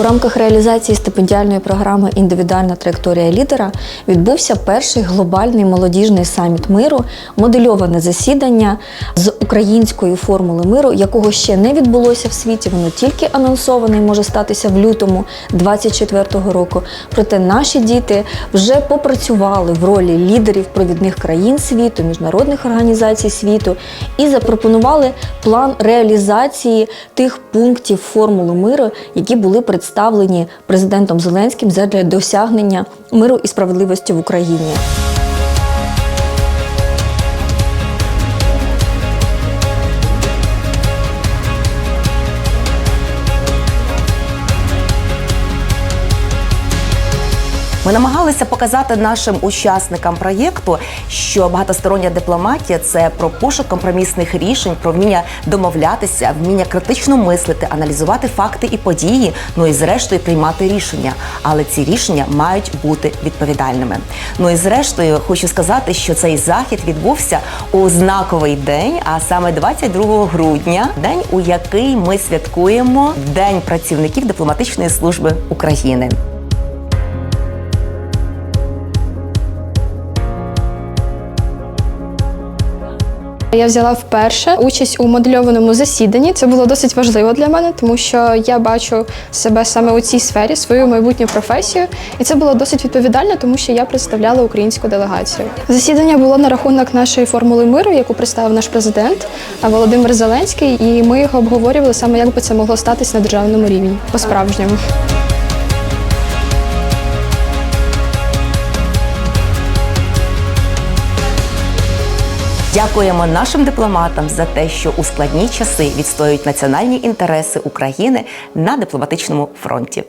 У рамках реалізації стипендіальної програми Індивідуальна траєкторія лідера відбувся перший глобальний молодіжний саміт миру, модельоване засідання з української формули миру, якого ще не відбулося в світі. Воно тільки анонсоване і може статися в лютому 24-го року. Проте наші діти вже попрацювали в ролі лідерів провідних країн світу, міжнародних організацій світу і запропонували план реалізації тих пунктів формули миру, які були представлені президентом Зеленським задля досягнення миру і справедливості в Україні. Ми намагалися показати нашим учасникам проєкту, що багатостороння дипломатія це про пошук компромісних рішень, про вміння домовлятися, вміння критично мислити, аналізувати факти і події, ну і зрештою приймати рішення. Але ці рішення мають бути відповідальними. Ну і зрештою, хочу сказати, що цей захід відбувся у знаковий день, а саме 22 грудня, день, у який ми святкуємо День працівників дипломатичної служби України. Я взяла вперше участь у модельованому засіданні. Це було досить важливо для мене, тому що я бачу себе саме у цій сфері, свою майбутню професію, і це було досить відповідально, тому що я представляла українську делегацію. Засідання було на рахунок нашої формули миру, яку представив наш президент Володимир Зеленський, і ми його обговорювали саме, як би це могло статись на державному рівні по справжньому. Дякуємо нашим дипломатам за те, що у складні часи відстоюють національні інтереси України на дипломатичному фронті.